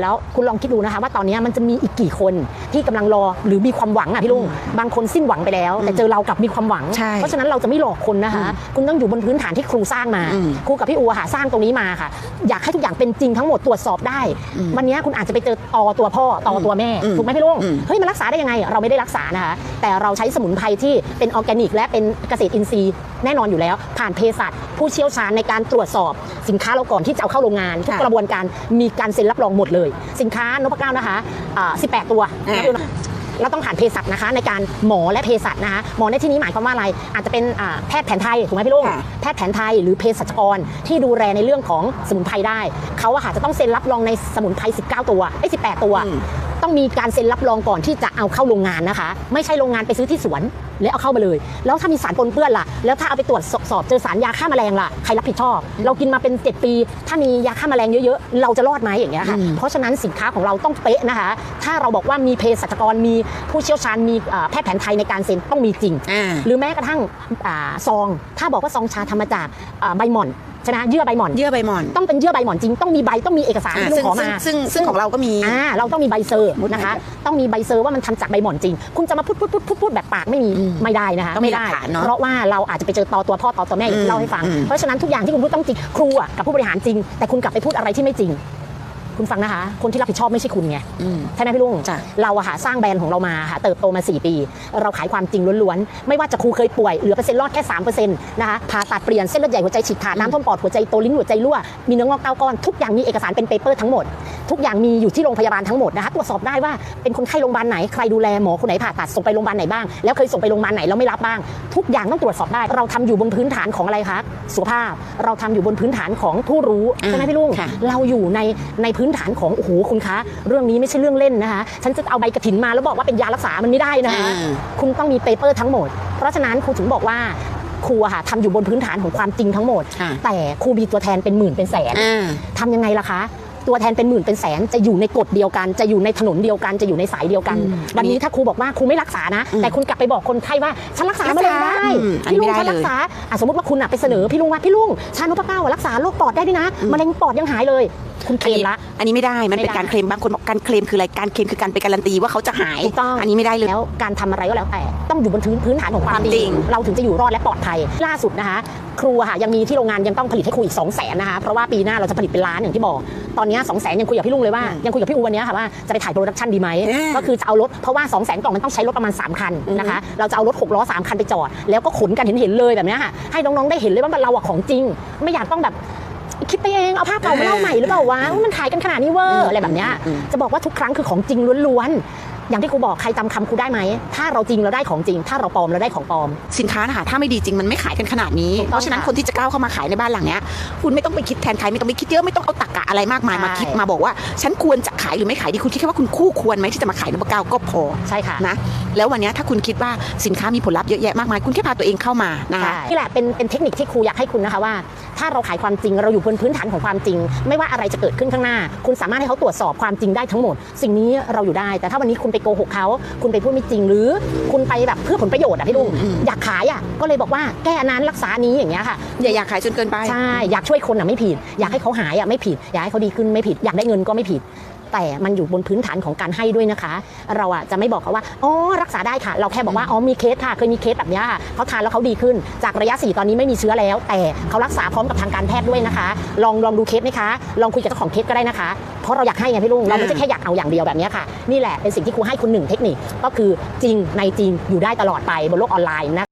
แล้วคุณลองคิดดูนะคะว่าตอนนี้มันจะมีอีกกี่คนที่กำลังรอหรือมีความหวังอะพี่ลุงบางคนสิ้นหวังไปแล้ว แต่เจอเรากลับมีความหวังใช่เพราะฉะนั้นเราจะไม่หลอกคนนะคะ คุณต้องอยู่บนพื้นฐานที่ครูสร้างมาอืมครูกับพี่อูอะค่ะสร้างตรงนี้มาค่ะ อยากให้ทุกอย่างเป็นจริงทั้งหมดตรวจสอบได้ วันนี้คุณอาจจะไปเจอตอตัวพ่อตอตัวแม่อืมถูกไหมพี่ลุงอืมเฮ้ยมันรักษาได้ยังไง เราไม่ได้รักษานะคะแต่เราใช้สมุนไพรที่เป็นออร์แกนิก และเป็นเกษตรอินทรีย์แน่นอนอยู่แล้ว ผ่านเภสัชผู้เชี่ยวชาญในการตรวจสอบสินค้าเราก่อนที่จะเอาเข้าโรงงานทุกค่ะกระบวนการมีการเซ็นรับรองหมดเลย สินค้านพเก้านะคะอ่า18 ตัวอ่าเราต้องผ่านเภสัชนะคะ ในการหมอและเภสัชนะคะหมอในที่นี้หมายความว่าอะไร อาจจะเป็นอ่าแพทย์แผนไทยถูกไหมพี่ลุงค่ะแพทย์แผนไทยหรือเภสัชกรที่ดูแลในเรื่องของสมุนไพรได้ เขาอะค่ะจะต้องเซ็นรับรองในสมุนไพร19 ตัวไอ้ย18 ตัวอืมต้องมีการเซ็นรับรองก่อนที่จะเอาเข้าโรงงานนะคะ ไม่ใช่โรงงานไปซื้อที่สวน แล้วเอาเข้ามาเลย แล้วถ้ามีสารปนเปื้อนล่ะ แล้วถ้าเอาไปตรวจสอบเจอสารยาฆ่าแมลงล่ะใครรับผิดชอบ เรากินมาเป็น 7 ปี ถ้ามียาฆ่าแมลงเยอะๆ เราจะรอดไหมอย่างเงี้ยค่ะอืมเพราะฉะนั้นสินค้าของเราต้องเป๊ะนะคะ ถ้าเราบอกว่ามีเภสัชกรมีผู้เชี่ยวชาญมีอ่าแพทย์แผนไทยในการเซ็นต้องมีจริงอ่าหรือแม้กระทั่งอ่าซอง ถ้าบอกว่าซองชาทำมาจากอ่าใบหม่อนใช่ไหมเยื่อใบหม่อนเยื่อใบหม่อน ต้องเป็นเยื่อใบหม่อนจริงต้องมีใบต้องมีเอกสารอ่าที่ลุซึ่งงขอซึ่งมาซึ่งซึ่งของเราก็มีอ่าเราต้องมีใบเซอร์นะคะต้องมีใบเซอร์ว่ามันทำจากใบหม่อนจริง คุณจะมาพูดพูดพูดพูดพูดแบบปากไม่มีอืมไม่ได้นะคะต้องมีไม่ได้หลักฐานเนอะเพราะว่าเราอาจจะไปเจอตอตัวพ่อตอตัวแม่อย่างที่อืมเล่าให้ฟังอืมเพราะฉะนั้นทุกอย่างที่คุณพูดต้องจริงครูอะกับผู้บริหารจริง แต่คุณกลับไปพูดอะไรที่ไม่จริง คุณฟังนะคะ คนที่รับผิดชอบไม่ใช่คุณไงอืมใช่ไหมพี่ลุงจ้ะเราอะค่ะสร้างแบรนด์ของเรามาค่ะเติบโตมา 4 ปี เราขายความจริงล้วนๆ ไม่ว่าจะครูเคยป่วยเหลือเปอร์เซ็นต์รอดแค่3%นะคะผ่าตัดเปลี่ยนเส้นเลือดใหญ่หัวใจฉีกขาดน้ำท่วมปอดหัวใจโตลิ้นหัวใจรั่วมีเนื้องอกเก้าก้อนทุกอย่างมีเอกสารเป็นเปเปอร์ทั้งหมด ทุกอย่างมีอยู่ที่โรงพยาบาลทั้งหมดนะคะตรวจสอบได้ว่าเป็นคนไข้โรงพยาบาลไหนใครดูแลหมอคนไหนผ่าตัดส่งไปโรงพยาบาลไหนบ้างแล้วเคยส่งไปโรงพยาบาลไหนแล้วไม่รับบ้าง ทุกอย่างต้องตรวจสอบได้เราทำอยู่บนพื้นฐานของอะไรคะสุขภาพ เราทำอยู่บนพื้นฐานของผู้รู้ใช่ไหมพี่ลุงค่ะเราอยู่ในในพื้นฐานของโอ้โหคุณคะ เรื่องนี้ไม่ใช่เรื่องเล่นนะคะ ฉันจะเอาใบกระถินมาแล้วบอกว่าเป็นยารักษามันไม่ได้นะคะอ่าคุณต้องมีเปเปอร์ทั้งหมด เพราะฉะนั้นครูถึงบอกว่าครูอะค่ะทำอยู่บนพื้นฐานของความจริงทั้งหมดค่ะแต่ครูมีตัวแทนเป็นหมื่นเป็นแสนอ่าทำยังไงล่ะคะ ตัวแทนเป็นหมื่นเป็นแสนจะอยู่ในกฎเดียวกัน จะอยู่ในถนนเดียวกันจะอยู่ในสายเดียวกันอืมวันนี้ถ้าครูบอกว่าครูไม่รักษานะอืมแต่คุณกลับไปบอกคนไข้ว่าฉันรักษารักษามะเร็งได้อืมอันนี้พี่ลุงไม่ได้ฉันรักเลยษาอะสมมติว่าคุณอะไปเสนอพี่ลุงว่าพี่ลุงชานุปเก้าอะรักษาโรคปอดได้ด้วยนะมะเร็งปอดยังหายเลย คุณเคลมละ อันนี้ไม่ได้มันเป็นไม่ได้การเคลมบางคนบอกการเคลมคืออะไรการเคลมคือการไปการันตีว่าเขาจะหายถูกต้องอันนี้ไม่ได้เลยแล้วการทำอะไรก็แล้วแต่ ต้องอยู่บนพื้นพื้นฐานของความความจจริริงงเราถึงจะอยู่รอดและปลอดภัยล่าสุดนะคะครูอะค่ะยังมีที่โรงงานยังต้องผลิตให้ครูอีก2 0 0แสนนะคะเพราะว่าปีหน้าเราจะผลิตเป็นล้านอย่างที่บอก ตอนเนี้สองแสนยังคุยกับพี่ลุงเลยว่ายังคุยกับพี่อูวันเนี้ยค่ะว่าจะไปถ่ายโปรดักชันดีไหมอ่าก็คือจะเอารถเพราะว่า2 0 0แสนกล่องมันต้องใช้รถประมาณ 3 คันนะคะเราจะเอารถหกล้อสามคันไปจอด แล้วก็ขนกันเห็นเห็นๆเลยแบบเนี้ยค่ะให้น้องๆได้เห็นเลยว่าเราอะของจริง ไม่อยากต้องแบบ คิดไปเองเอาภาพเก่ามาเล่าใหม่หรือเปล่าวะว่ามันขายกันขนาดนี้เวอร์อะไรแบบเนี้ยอืมจะบอกว่าทุกครั้งคือของจริงล้วนๆ อย่างที่ครูบอกใครจำคำครูได้ไหม ถ้าเราจริงเราได้ของจริง ถ้าเราปลอมเราได้ของปลอม สินค้านะคะถ้าไม่ดีจริงมันไม่ขายกันขนาดนี้ถูกต้องเพราะฉะนั้นค่ะคนที่จะก้าวเข้ามาขายในบ้านหลังเนี้ยคุณไม่ต้องไปคิดแทนใครไม่ต้องไปคิดเยอะไม่ต้องเอาตรกกะอะไรมากมายใช่มาคิดมาบอกว่า ฉันควรจะขายหรือไม่ขายดีคุณคิดแค่ว่าคุณคู่ควรไหมที่จะมาขายนพเก้าก็พอใช่ค่ะนะแล้ววันเนี้ยถ้าคุณคิดว่าสินค้ามีผลลัพธ์เยอะแยะมากมายคุณแค่พาตัวเองเข้ามานะคะนี่แหละเป็นเป็นเทคนิคที่ครูอยากให้คุณนะคะว่า ถ้าเราขายความจริงเราอยู่บนพื้นฐานของความจริง ไม่ว่าอะไรจะเกิดขึ้นข้างหน้า คุณสามารถให้เขาตรวจสอบความจริงได้ทั้งหมด สิ่งนี้เราอยู่ได้ แต่ถ้าวันนี้คุณไปโกหกเขาคุณไปพูดไม่จริง หรือคุณไปแบบเพื่อผลประโยชน์อะพี่ลุงอืมอยากขายอะก็เลยบอกว่าแก้อันนั้นรักษาอันนี้อย่างเงี้ยค่ะอย่าอยากขายจนเกินไปใช่อยากช่วยคนอะไม่ผิด อยากให้เขาหายอะไม่ผิด อยากให้เขาดีขึ้นไม่ผิด อยากได้เงินก็ไม่ผิด แต่มันอยู่บนพื้นฐานของการให้ด้วยนะคะ เราอะจะไม่บอกเขาว่าอ๋อรักษาได้ค่ะ เราแค่บอกว่าอ๋อมีเคสค่ะเคยมีเคสแบบเนี้ยค่ะเขาทานแล้วเขาดีขึ้น จากระยะ 4 ตอนนี้ไม่มีเชื้อแล้ว แต่เขารักษาพร้อมกับทางการแพทย์ด้วยนะคะ ลองลองดูเคสไหมคะ ลองคุยกับเจ้าของเคสก็ได้นะคะ เพราะเราอยากให้ไงพี่ลุงเราไม่ใช่แค่อยากเอาอย่างเดียวแบบเนี้ยค่ะ นี่แหละเป็นสิ่งที่ครูให้คุณหนึ่งเทคนิคก็คือจริงในจริงอยู่ได้ตลอดไปบนโลกออนไลน์นะ